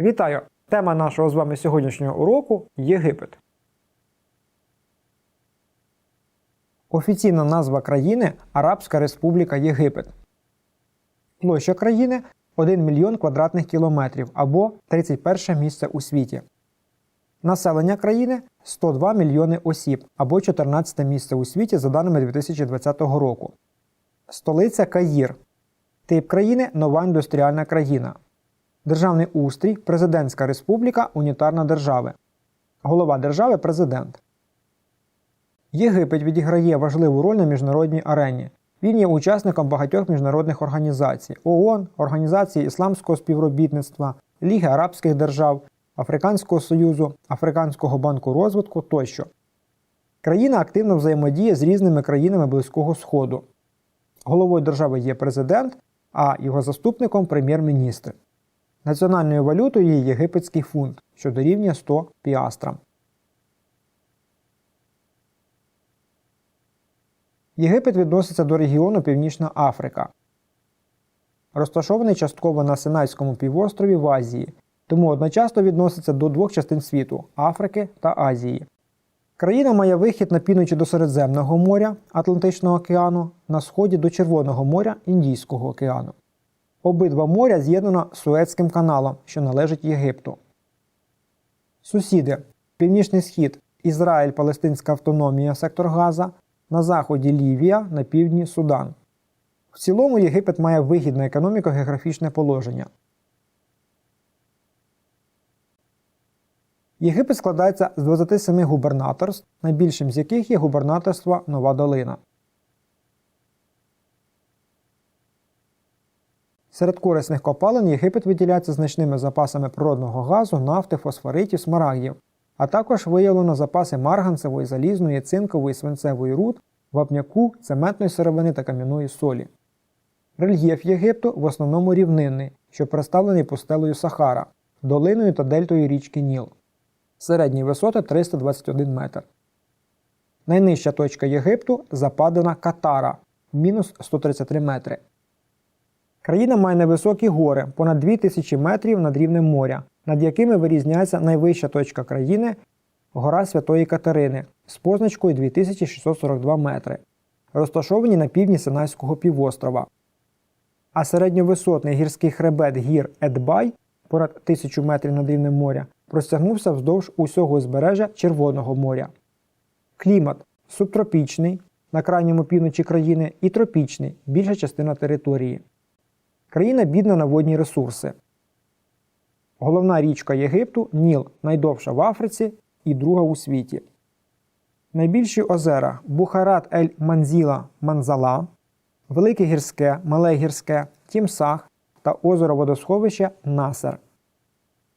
Вітаю! Тема нашого з вами сьогоднішнього уроку Єгипет. Офіційна назва країни Арабська Республіка Єгипет. Площа країни 1 мільйон квадратних кілометрів або 31 місце у світі. Населення країни 102 мільйони осіб або 14 місце у світі за даними 2020 року. Столиця Каїр. Тип країни нова індустріальна країна. Державний устрій Президентська республіка Унітарна держави. Голова держави президент. Єгипет відіграє важливу роль на міжнародній арені. Він є учасником багатьох міжнародних організацій ООН, Організації ісламського співробітництва, Ліги Арабських держав, Африканського Союзу, Африканського банку розвитку тощо. Країна активно взаємодіє з різними країнами Близького Сходу. Головою держави є президент, а його заступником прем'єр-міністр. Національною валютою є єгипетський фунт, що дорівнює 100 піастрам. Єгипет відноситься до регіону Північна Африка. Розташований частково на Синайському півострові в Азії, тому одночасно відноситься до двох частин світу Африки та Азії. Країна має вихід на півночі до Середземного моря Атлантичного океану, на сході до Червоного моря Індійського океану. Обидва моря з'єднано Суецьким каналом, що належить Єгипту. Сусіди Північний Схід, Ізраїль, Палестинська автономія, сектор Газа, на заході Лівія, на півдні Судан. В цілому Єгипет має вигідне економіко-географічне положення. Єгипет складається з 27 губернаторств, найбільшим з яких є губернаторство Нова Долина. Серед корисних копалин Єгипет виділяється значними запасами природного газу, нафти, фосфоритів, смарагдів, а також виявлено запаси марганцевої, залізної, цинкової, свинцевої руд, вапняку, цементної сировини та кам'яної солі. Рельєф Єгипту в основному рівнинний, що представлений пустелею Сахара, долиною та дельтою річки Ніл. Середні висоти 321 метр. Найнижча точка Єгипту западина Катара мінус 133 метри. Країна має невисокі гори понад 2000 метрів над рівнем моря, над якими вирізняється найвища точка країни гора Святої Катерини з позначкою 2642 метри, розташовані на півдні Синайського півострова. А середньовисотний гірський хребет гір Едбай понад 1000 метрів над рівнем моря простягнувся вздовж усього узбережжя Червоного моря. Клімат субтропічний на крайньому півночі країни і тропічний більша частина території. Країна бідна на водні ресурси. Головна річка Єгипту Ніл найдовша в Африці і друга у світі. Найбільші озера Бухарат Ель Манзіла Манзала, Велике Гірське, Мале Гірське, Тімсах та озеро водосховище Насер.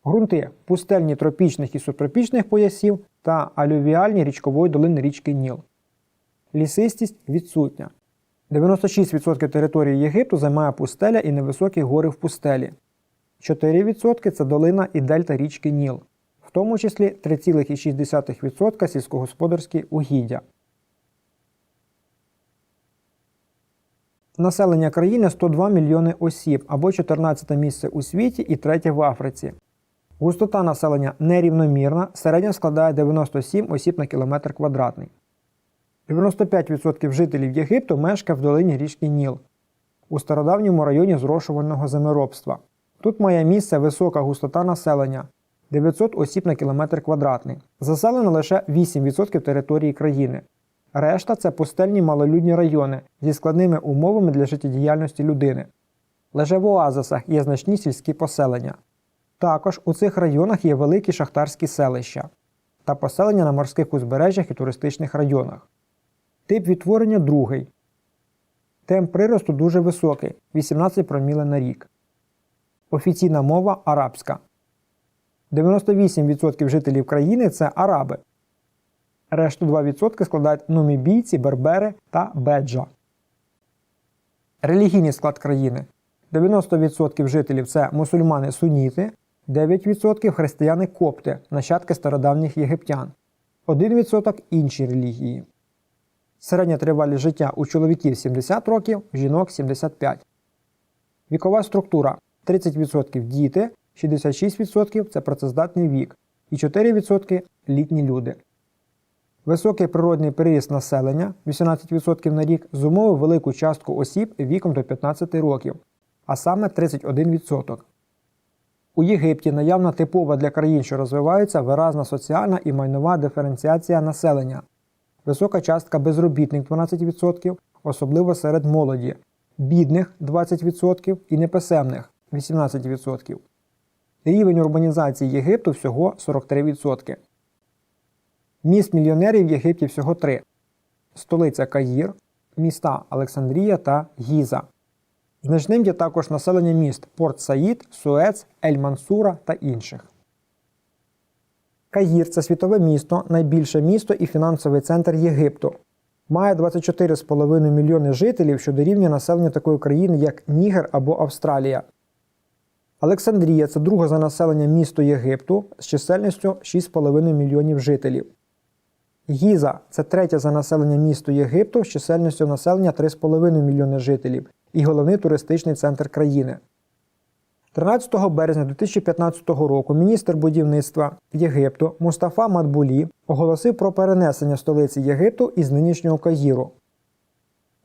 Грунти пустельні тропічних і субтропічних поясів та алювіальні річкової долини річки Ніл. Лісистість відсутня. 96% території Єгипту займає пустеля і невисокі гори в пустелі. 4% це долина і дельта річки Ніл, в тому числі 3,6% сільськогосподарські угіддя. Населення країни 102 мільйони осіб або 14 місце у світі і третє в Африці. Густота населення нерівномірна, середня складає 97 осіб на кілометр квадратний. 95% жителів Єгипту мешкає в долині річки Ніл у стародавньому районі зрошувального землеробства. Тут має місце висока густота населення 900 осіб на кілометр квадратний. Заселено лише 8% території країни. Решта це пустельні малолюдні райони зі складними умовами для життєдіяльності людини. Лише в оазисах є значні сільські поселення. Також у цих районах є великі шахтарські селища та поселення на морських узбережжях і туристичних районах. Тип відтворення другий. Темп приросту дуже високий 18 проміле на рік. Офіційна мова арабська. 98% жителів країни це араби. Решту 2% складають нумібійці, бербери та беджа. Релігійний склад країни. 90% жителів це мусульмани суніти, 9% християни копти, нащадки стародавніх єгиптян, 1% інші релігії. Середня тривалість життя у чоловіків 70 років, жінок 75. Вікова структура 30% діти, 66% це працездатний вік і 4% літні люди. Високий природний приріст населення 18% на рік зумовив велику частку осіб віком до 15 років, а саме 31%. У Єгипті наявна типова для країн, що розвиваються, виразна соціальна і майнова диференціація населення, висока частка безробітних 12%, особливо серед молоді, бідних 20% і неписемних 18%. Рівень урбанізації Єгипту всього 43%. Міст мільйонерів в Єгипті всього три: столиця Каїр, міста Олександрія та Гіза. Значним є також населення міст Порт Саїд, Суец, Ель-Мансура та інших. Каїр це світове місто, найбільше місто і фінансовий центр Єгипту. Має 24,5 мільйони жителів, що дорівнює населенню такої країни, як Нігер або Австралія. Олександрія це друге за населення місто Єгипту з чисельністю 6,5 мільйонів жителів. Гіза це третє за населення місто Єгипту з чисельністю населення 3,5 мільйони жителів і головний туристичний центр країни. 13 березня 2015 року міністр будівництва Єгипту Мустафа Мадбулі оголосив про перенесення столиці Єгипту із нинішнього Каїру.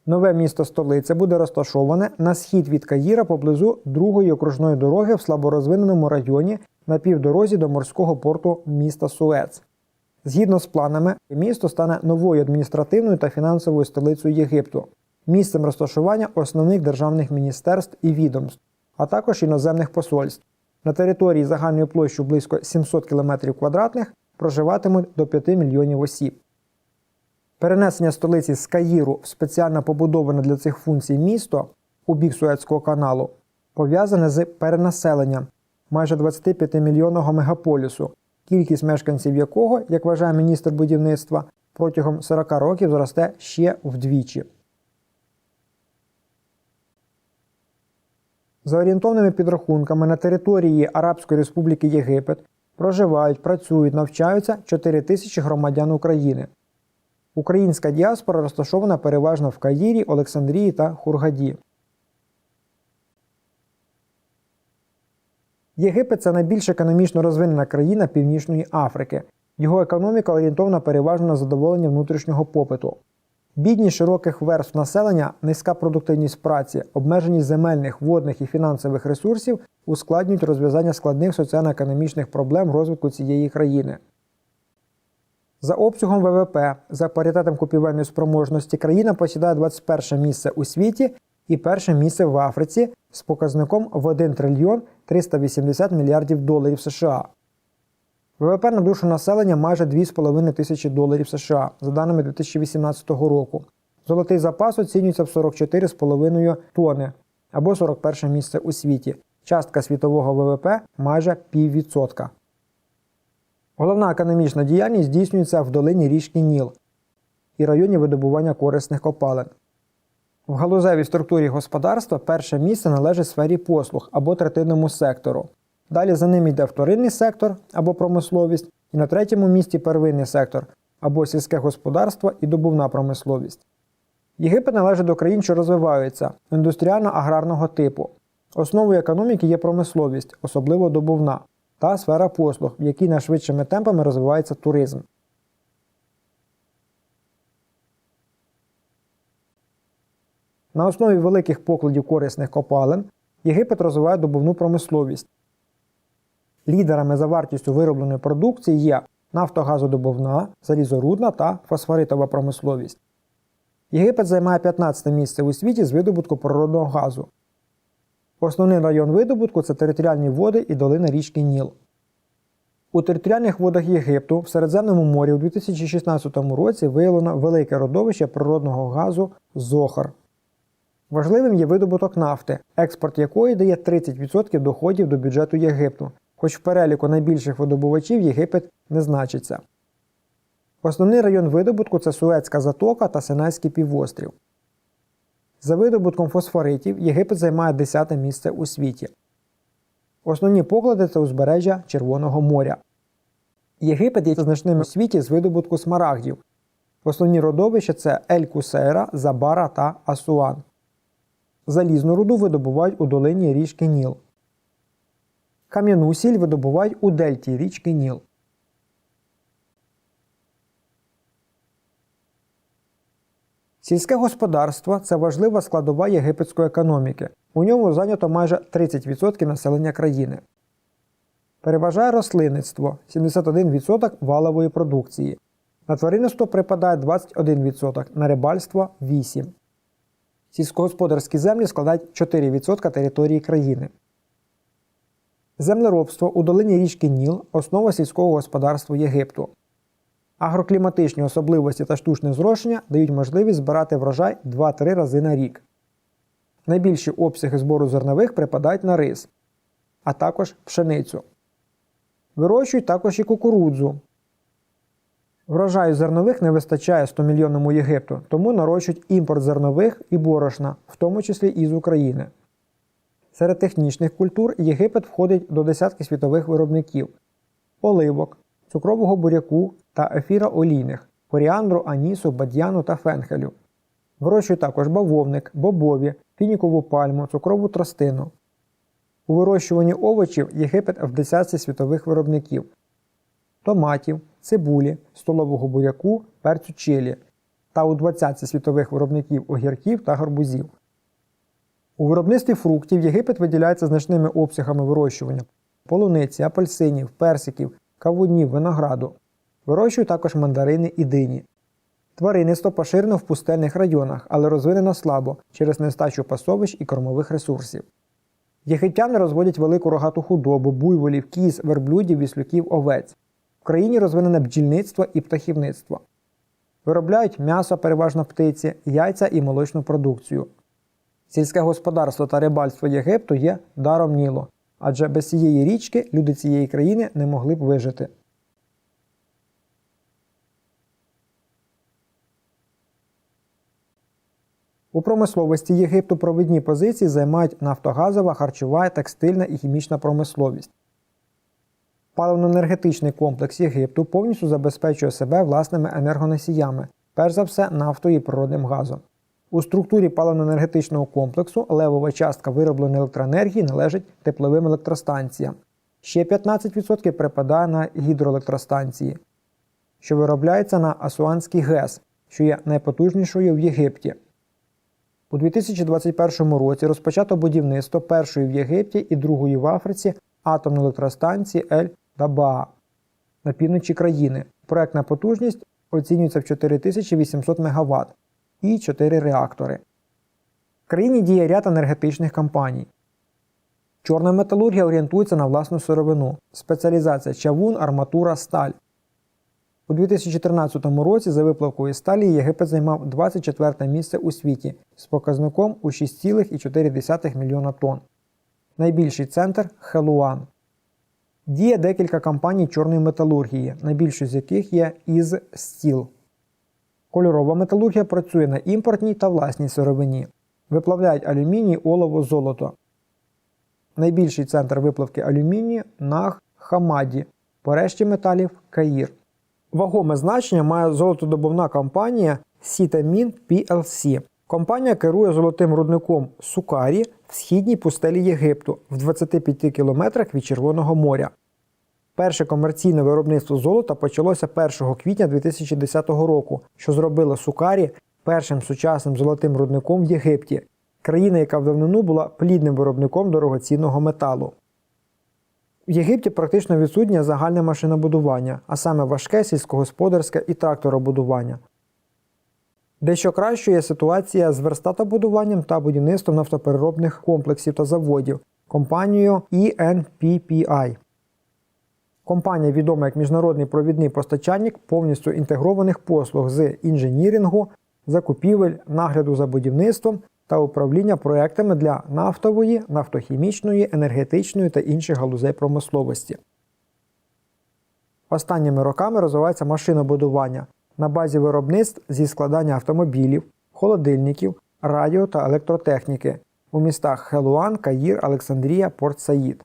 Нове місто столиця буде розташоване на схід від Каїра поблизу другої окружної дороги в слаборозвиненому районі на півдорозі до морського порту міста Суец. Згідно з планами, місто стане новою адміністративною та фінансовою столицею Єгипту, місцем розташування основних державних міністерств і відомств, а також іноземних посольств. На території загальною площею близько 700 км квадратних проживатимуть до 5 мільйонів осіб. Перенесення столиці з Каїру в спеціально побудоване для цих функцій місто у бік Суецького каналу пов'язане з перенаселенням майже 25 мільйонного мегаполісу, кількість мешканців якого, як вважає міністр будівництва, протягом 40 років зросте ще вдвічі. За орієнтовними підрахунками на території Арабської Республіки Єгипет проживають, працюють, навчаються 4 тисячі громадян України. Українська діаспора розташована переважно в Каїрі, Олександрії та Хургаді. Єгипет це найбільш економічно розвинена країна Північної Африки. Його економіка орієнтована переважно на задоволення внутрішнього попиту. Бідність широких верств населення, низька продуктивність праці, обмеженість земельних, водних і фінансових ресурсів ускладнюють розв'язання складних соціально-економічних проблем розвитку цієї країни. За обсягом ВВП, за паритетом купівельної спроможності, країна посідає 21 місце у світі і перше місце в Африці з показником в 1 трильйон 380 мільярдів доларів США. ВВП на душу населення майже 2,5 тисячі доларів США за даними 2018 року. Золотий запас оцінюється в 44,5 тони або 41 місце у світі. Частка світового ВВП майже піввідсотка. Головна економічна діяльність здійснюється в долині річки Ніл і районі видобування корисних копалин. В галузевій структурі господарства перше місце належить сфері послуг або третинному сектору. Далі за ним йде вторинний сектор або промисловість, і на третьому місці первинний сектор або сільське господарство і добувна промисловість. Єгипет належить до країн, що розвиваються індустріально-аграрного типу. Основою економіки є промисловість, особливо добувна, та сфера послуг, в якій найшвидшими темпами розвивається туризм. На основі великих покладів корисних копалин Єгипет розвиває добувну промисловість. Лідерами за вартістю виробленої продукції є нафтогазодобувна, залізорудна та фосфоритова промисловість. Єгипет займає 15 місце у світі з видобутку природного газу. Основний район видобутку це територіальні води і долина річки Ніл. У територіальних водах Єгипту в Середземному морі у 2016 році виявлено велике родовище природного газу Зохар. Важливим є видобуток нафти, експорт якої дає 30% доходів до бюджету Єгипту, хоч в переліку найбільших видобувачів Єгипет не значиться. Основний район видобутку це Суецька затока та Синайський півострів. За видобутком фосфоритів Єгипет займає 10 місце у світі. Основні поклади це узбережжя Червоного моря. Єгипет є значним у світі з видобутку смарагдів. Основні родовища це Ель-Кусейра, Забара та Асуан. Залізну руду видобувають у долині річки Ніл. Кам'яну сіль видобувають у дельті річки Ніл. Сільське господарство це важлива складова єгипетської економіки. У ньому зайнято майже 30% населення країни. Переважає рослинництво 71% валової продукції. На тваринництво припадає 21%, на рибальство 8%. Сільськогосподарські землі складають 4% території країни. Землеробство у долині річки Ніл основа сільського господарства Єгипту. Агрокліматичні особливості та штучне зрошення дають можливість збирати врожай 2-3 рази на рік. Найбільші обсяги збору зернових припадають на рис, а також пшеницю. Вирощують також і кукурудзу. Врожаю зернових не вистачає 100 мільйонному Єгипту, тому нарощують імпорт зернових і борошна, в тому числі і з України. Серед технічних культур Єгипет входить до десятки світових виробників оливок, цукрового буряку та ефіра олійних, коріандру, анісу, бадьяну та фенхелю. Вирощують також бавовник, бобові, фінікову пальму, цукрову тростину. У вирощуванні овочів Єгипет в десятці світових виробників томатів, цибулі, столового буряку, перцю чилі та у 20 світових виробників огірків та гарбузів. У виробництві фруктів Єгипет виділяється значними обсягами вирощування полуниці, апельсинів, персиків, кавунів, винограду. Вирощують також мандарини і дині. Тваринництво поширено в пустельних районах, але розвинено слабо через нестачу пасовищ і кормових ресурсів. Єгиптяни розводять велику рогату худобу, буйволів, кіз, верблюдів, віслюків, овець. В країні розвинене бджільництво і птахівництво. Виробляють м'ясо, переважно птиці, яйця і молочну продукцію. Сільське господарство та рибальство Єгипту є даром Нілу, адже без цієї річки люди цієї країни не могли б вижити. У промисловості Єгипту провідні позиції займають нафтогазова, харчова, текстильна і хімічна промисловість. Паливно-енергетичний комплекс Єгипту повністю забезпечує себе власними енергоносіями, перш за все нафтою і природним газом. У структурі паливно-енергетичного комплексу левова частка виробленої електроенергії належить тепловим електростанціям. Ще 15% припадає на гідроелектростанції, що виробляється на Асуанський ГЕС, що є найпотужнішою в Єгипті. У 2021 році розпочато будівництво першої в Єгипті і другої в Африці атомної електростанції Ель Дабаа на півночі країни. Проектна потужність оцінюється в 4800 МВт і 4 реактори. В країні діє ряд енергетичних компаній. Чорна металургія орієнтується на власну сировину, спеціалізація чавун, арматура, сталь. У 2014 році за виплавкою сталі Єгипет займав 24 місце у світі з показником у 6,4 мільйона тонн. Найбільший центр Хелуан. Діє декілька компаній чорної металургії, найбільші з яких є із Стіл. Кольорова металургія працює на імпортній та власній сировині. Виплавляють алюміній, олово, золото. Найбільший центр виплавки алюмінію Наг Хамаді, по решті металів Каїр. Вагоме значення має золотодобувна компанія Сітамін PLC. Компанія керує золотим рудником Сукарі в східній пустелі Єгипту в 25 кілометрах від Червоного моря. Перше комерційне виробництво золота почалося 1 квітня 2010 року, що зробило Сукарі першим сучасним золотим рудником в Єгипті, країна, яка в давнину була плідним виробником дорогоцінного металу. В Єгипті практично відсутнє загальне машинобудування, а саме важке сільськогосподарське і тракторобудування. Дещо кращою є ситуація з верстатобудуванням та будівництвом нафтопереробних комплексів та заводів компанією ENPPI. Компанія відома як міжнародний провідний постачальник повністю інтегрованих послуг з інженірінгу, закупівель, нагляду за будівництвом та управління проектами для нафтової, нафтохімічної, енергетичної та інших галузей промисловості. Останніми роками розвивається машинобудування на базі виробництв зі складання автомобілів, холодильників, радіо та електротехніки у містах Хелуан, Каїр, Олександрія, Порт Саїд.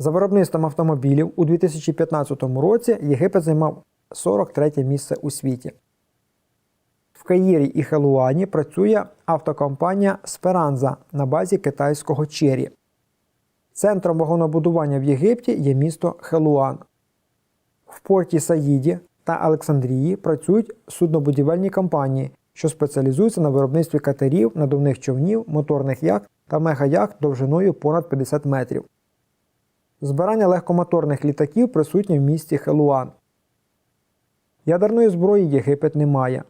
За виробництвом автомобілів у 2015 році Єгипет займав 43 місце у світі. В Каїрі і Хелуані працює автокомпанія Сперанза на базі китайського Чері. Центром вагонобудування в Єгипті є місто Хелуан. В порті Саїді та Олександрії працюють суднобудівельні компанії, що спеціалізуються на виробництві катерів, надувних човнів, моторних яхт та мегаяхт довжиною понад 50 метрів. Збирання легкомоторних літаків присутнє в місті Хелуан. Ядерної зброї Єгипет не має.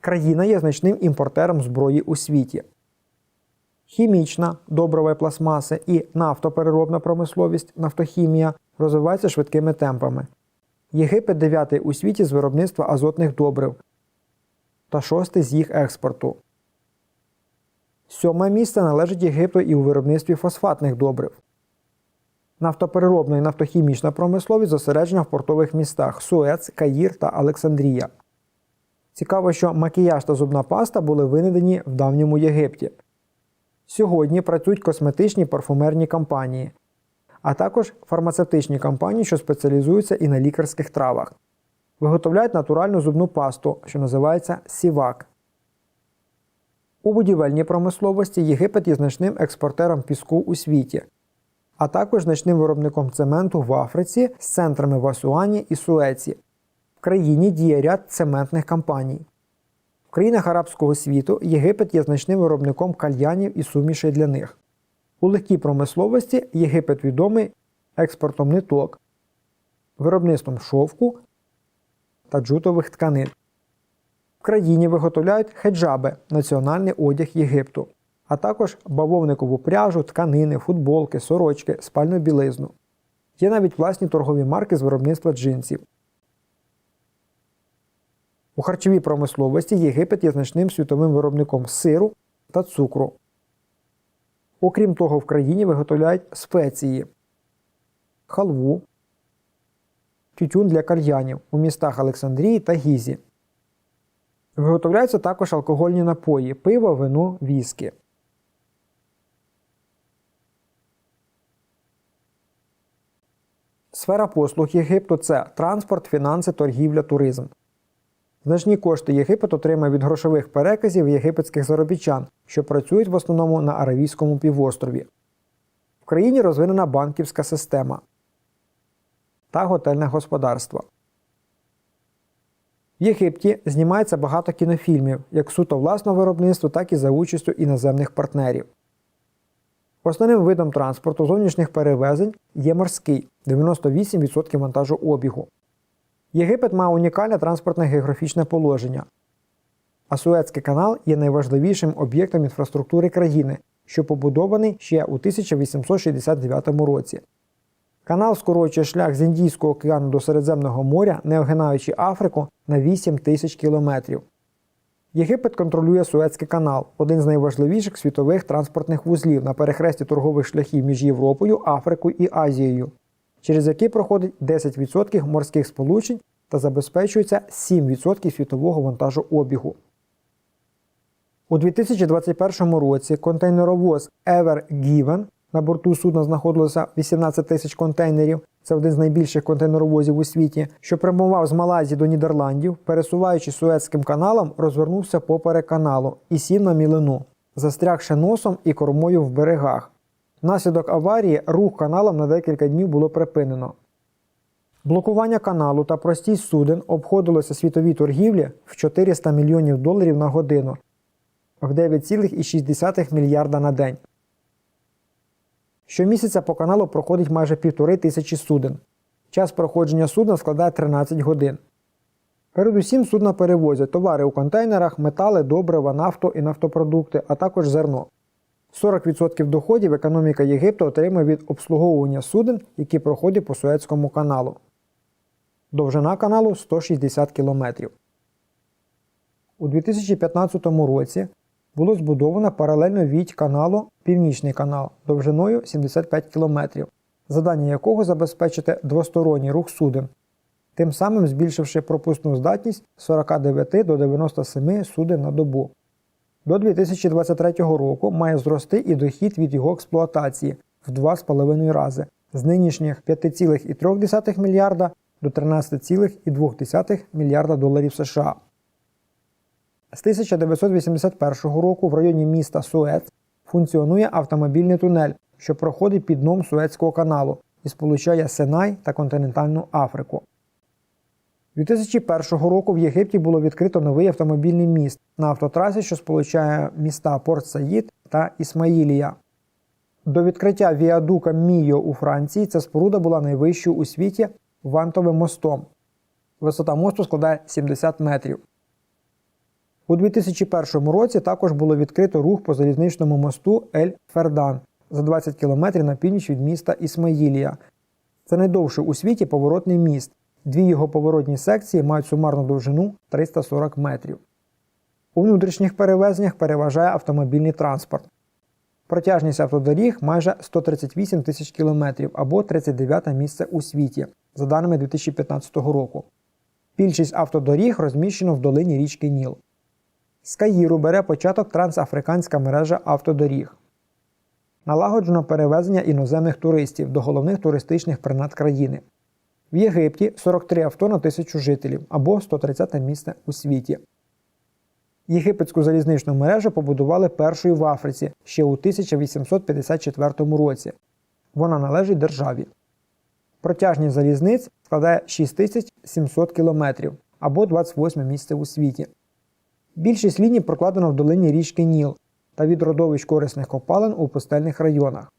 Країна є значним імпортером зброї у світі. Хімічна, доброва пластмаси і нафтопереробна промисловість, нафтохімія розвиваються швидкими темпами. Єгипет дев'ятий у світі з виробництва азотних добрив та шостий з їх експорту. Сьоме місце належить Єгипту і у виробництві фосфатних добрив. Нафтопереробна і нафтохімічна промисловість зосереджена в портових містах Суец, Каїр та Олександрія. Цікаво, що макіяж та зубна паста були винайдені в давньому Єгипті. Сьогодні працюють косметичні парфумерні компанії, а також фармацевтичні компанії, що спеціалізуються і на лікарських травах. Виготовляють натуральну зубну пасту, що називається сівак. У будівельній промисловості Єгипет є значним експортером піску у світі, а також значним виробником цементу в Африці з центрами в Асуані і Суеці. В країні діє ряд цементних компаній. В країнах арабського світу Єгипет є значним виробником кальянів і сумішей для них. У легкій промисловості Єгипет відомий експортом ниток, виробництвом шовку та джутових тканин. В країні виготовляють хеджаби національний одяг Єгипту, а також бавовникову пряжу, тканини, футболки, сорочки, спальну білизну. Є навіть власні торгові марки з виробництва джинсів. У харчовій промисловості Єгипет є значним світовим виробником сиру та цукру. Окрім того, в країні виготовляють спеції, халву, тютюн для кальянів у містах Олександрії та Гізі. Виготовляються також алкогольні напої, пиво, вино, віскі. Сфера послуг Єгипту це транспорт, фінанси, торгівля, туризм. Значні кошти Єгипет отримає від грошових переказів єгипетських заробітчан, що працюють в основному на Аравійському півострові. В країні розвинена банківська система та готельне господарство. В Єгипті знімається багато кінофільмів, як суто власного виробництва, так і за участю іноземних партнерів. Основним видом транспорту зовнішніх перевезень є морський 98% вантажу обігу. Єгипет має унікальне транспортне географічне положення, а Суецький канал є найважливішим об'єктом інфраструктури країни, що побудований ще у 1869 році. Канал скорочує шлях з Індійського океану до Середземного моря, не огинаючи Африку на 8 тисяч кілометрів. Єгипет контролює Суецький канал, один з найважливіших світових транспортних вузлів на перехресті торгових шляхів між Європою, Африкою і Азією, через який проходить 10% морських сполучень та забезпечується 7% світового вантажообігу. У 2021 році контейнеровоз Ever Given на борту судна знаходилося 18 тисяч контейнерів. Це один з найбільших контейнеровозів у світі, що прямував з Малайзії до Нідерландів, пересуваючись Суецьким каналом, розвернувся поперек каналу і сів на мілину, застрягши носом і кормою в берегах. Внаслідок аварії рух каналом на декілька днів було припинено. Блокування каналу та простість суден обходилося світовій торгівлі в 400 мільйонів доларів на годину в 9,6 мільярда на день. Щомісяця по каналу проходить майже півтори тисячі суден. Час проходження судна складає 13 годин. Передусім судна перевозять товари у контейнерах, метали, добрива, нафту і нафтопродукти, а також зерно. 40% доходів економіка Єгипту отримує від обслуговування суден, які проходять по Суецькому каналу. Довжина каналу 160 км. У 2015 році було збудовано паралельно від каналу Північний канал довжиною 75 км, завдання якого забезпечити двосторонній рух суден, тим самим збільшивши пропускну здатність з 49 до 97 суден на добу. До 2023 року має зрости і дохід від його експлуатації в 2,5 рази з нинішніх 5,3 мільярда до 13,2 мільярда доларів США. З 1981 року в районі міста Суец функціонує автомобільний тунель, що проходить під дном Суецького каналу і сполучає Синай та континентальну Африку. 2001 року в Єгипті було відкрито новий автомобільний міст на автотрасі, що сполучає міста Порт Саїд та Ісмаїлія. До відкриття віадука Мійо у Франції ця споруда була найвищою у світі вантовим мостом. Висота мосту складає 70 метрів. У 2001 році також було відкрито рух по залізничному мосту Ель Фердан за 20 км на північ від міста Ісмаїлія. Це найдовший у світі поворотний міст. Дві його поворотні секції мають сумарну довжину 340 метрів. У внутрішніх перевезеннях переважає автомобільний транспорт. Протяжність автодоріг майже 138 тисяч кілометрів або 39 місце у світі, за даними 2015 року. Більшість автодоріг розміщено в долині річки Ніл. З Каїру бере початок трансафриканська мережа автодоріг. Налагоджено перевезення іноземних туристів до головних туристичних принад країни. В Єгипті 43 авто на тисячу жителів або 130 місце у світі. Єгипетську залізничну мережу побудували першою в Африці ще у 1854 році. Вона належить державі. Протяжність залізниць складає 6700 км або 28 місце у світі. Більшість ліній прокладено в долині річки Ніл та від родовищ корисних копалин у пустельних районах.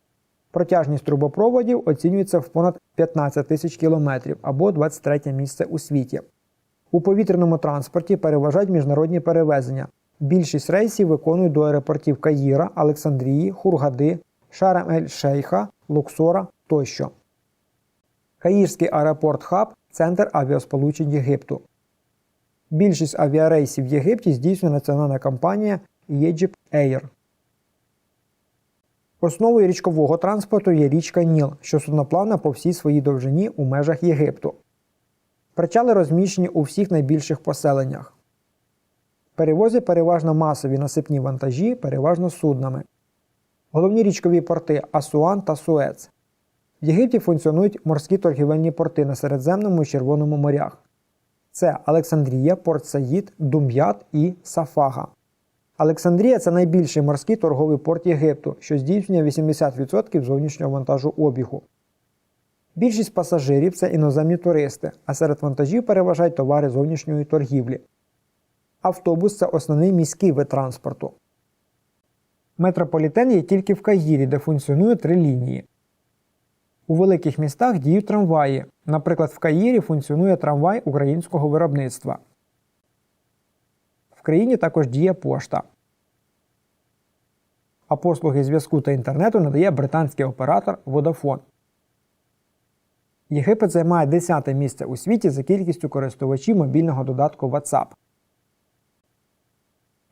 Протяжність трубопроводів оцінюється в понад 15 тисяч кілометрів або 23 місце у світі. У повітряному транспорті переважають міжнародні перевезення. Більшість рейсів виконують до аеропортів Каїра, Олександрії, Хургади, Шарам ель Шейха, Луксора тощо. Каїрський аеропорт Хаб центр авіасполучень Єгипту. Більшість авіарейсів в Єгипті здійснює національна компанія Egypt Air. Основою річкового транспорту є річка Ніл, що судноплавна по всій своїй довжині у межах Єгипту. Причали розміщені у всіх найбільших поселеннях. Перевозять переважно масові насипні вантажі, переважно суднами. Головні річкові порти Асуан та Суец. В Єгипті функціонують морські торгівельні порти на Середземному і Червоному морях. Це Олександрія, Порт Саїд, Дум'ят і Сафага. Олександрія це найбільший морський торговий порт Єгипту, що здійснює 80% зовнішнього вантажу обігу. Більшість пасажирів це іноземні туристи, а серед вантажів переважають товари зовнішньої торгівлі. Автобус це основний міський вид транспорту. Метрополітен є тільки в Каїрі, де функціонує три лінії. У великих містах діють трамваї. Наприклад, в Каїрі функціонує трамвай українського виробництва. В країні також діє пошта. А послуги зв'язку та інтернету надає британський оператор Vodafone. Єгипет займає 10 місце у світі за кількістю користувачів мобільного додатку WhatsApp.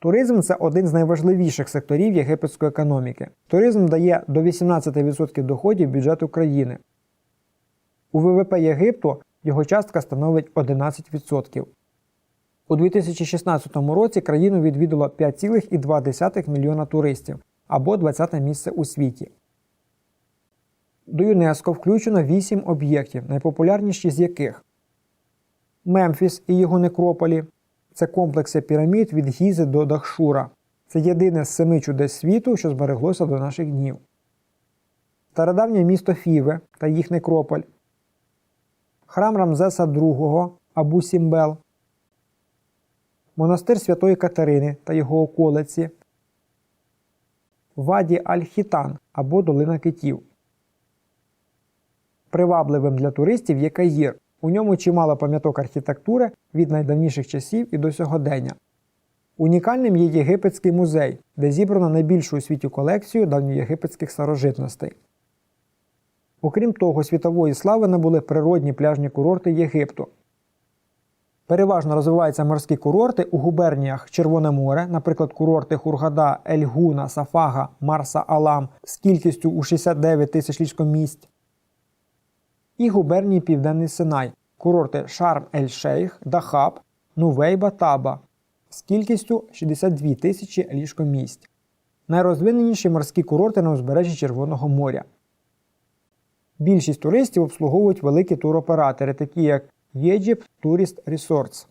Туризм це один з найважливіших секторів єгипетської економіки. Туризм дає до 18% доходів бюджету країни. У ВВП Єгипту його частка становить 11%. У 2016 році країну відвідало 5,2 мільйона туристів або 20 місце у світі. До ЮНЕСКО включено 8 об'єктів, найпопулярніші з яких Мемфіс і його некрополі це комплекси пірамід від Гізи до Дахшура. Це єдине з семи чудес світу, що збереглося до наших днів. Стародавнє місто Фіве та їх некрополь, храм Рамзеса II Абу Сімбел, монастир Святої Катерини та його околиці, Ваді Аль-Хітан або Долина Китів. Привабливим для туристів є Каїр. У ньому чимало пам'яток архітектури від найдавніших часів і до сьогодення. Унікальним є Єгипетський музей, де зібрано найбільшу у світі колекцію давньоєгипетських старожитностей. Окрім того, світової слави набули природні пляжні курорти Єгипту. Переважно розвиваються морські курорти у губерніях Червоне море, наприклад, курорти Хургада, Ельгуна, Сафага, Марса Алам з кількістю у 69 тисяч ліжкомісць, і губернії Південний Синай, курорти Шарм-Ель-Шейх, Дахаб, Нувейба Таба з кількістю 62 тисячі ліжкомісць. Найрозвиненіші морські курорти на узбережжі Червоного моря. Більшість туристів обслуговують великі туроператори, такі як Egypt Tourist Resorts.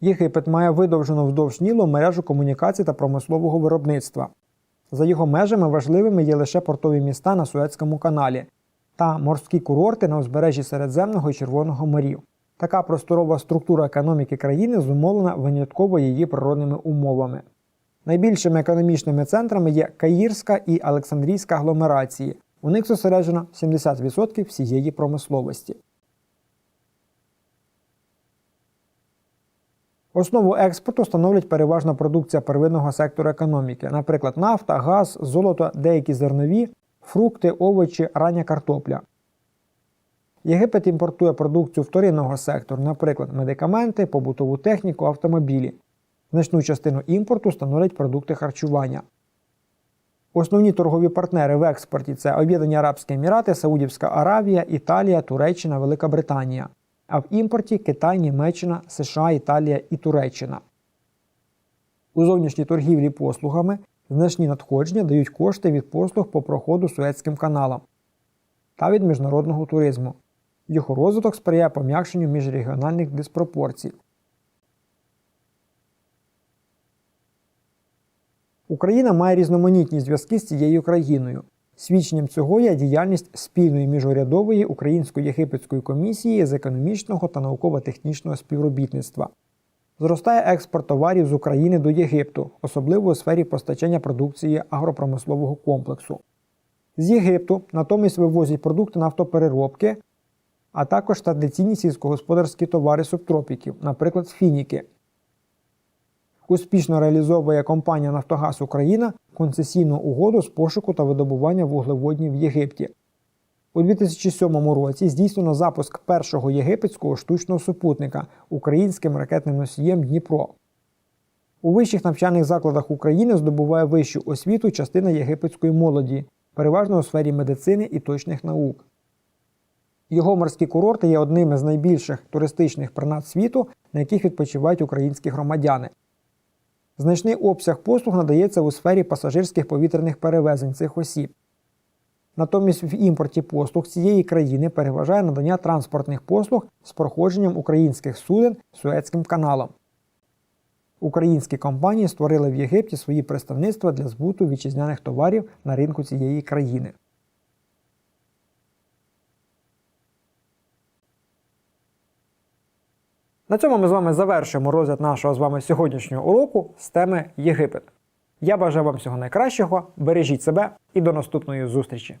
Єгипет має видовжену вздовж Нілу мережу комунікацій та промислового виробництва. За його межами важливими є лише портові міста на Суецькому каналі та морські курорти на узбережжі Середземного і Червоного морів. Така просторова структура економіки країни зумовлена винятково її природними умовами. Найбільшими економічними центрами є Каїрська і Олександрійська агломерації. У них зосереджено 70% всієї промисловості. Основу експорту становлять переважно продукція первинного сектору економіки, наприклад, нафта, газ, золото, деякі зернові, фрукти, овочі, рання картопля. Єгипет імпортує продукцію вторинного сектору, наприклад, медикаменти, побутову техніку, автомобілі. Значну частину імпорту становлять продукти харчування. Основні торгові партнери в експорті це Об'єднані Арабські Емірати, Саудівська Аравія, Італія, Туреччина, Велика Британія. А в імпорті Китай, Німеччина, США, Італія і Туреччина. У зовнішній торгівлі послугами значні надходження дають кошти від послуг по проходу Суецьким каналом та від міжнародного туризму. Його розвиток сприяє пом'якшенню міжрегіональних диспропорцій. Україна має різноманітні зв'язки з цією країною. Свідченням цього є діяльність спільної міжурядової українсько-єгипетської комісії з економічного та науково-технічного співробітництва. Зростає експорт товарів з України до Єгипту, особливо у сфері постачання продукції агропромислового комплексу. З Єгипту натомість вивозять продукти нафтопереробки, а також традиційні сільськогосподарські товари субтропіків, наприклад, фініки. Успішно реалізовує компанія Нафтогаз Україна концесійну угоду з пошуку та видобування вуглеводнів в Єгипті. У 2007 році здійснено запуск першого єгипетського штучного супутника українським ракетним носієм Дніпро. У вищих навчальних закладах України здобуває вищу освіту частина єгипетської молоді, переважно у сфері медицини і точних наук. Його морські курорти є одними з найбільших туристичних принад світу, на яких відпочивають українські громадяни. Значний обсяг послуг надається у сфері пасажирських повітряних перевезень цих осіб. Натомість в імпорті послуг цієї країни переважає надання транспортних послуг з проходженням українських суден Суецьким каналом. Українські компанії створили в Єгипті свої представництва для збуту вітчизняних товарів на ринку цієї країни. На цьому ми з вами завершуємо розгляд нашого з вами сьогоднішнього уроку з теми Єгипет. Я бажаю вам всього найкращого, бережіть себе і до наступної зустрічі!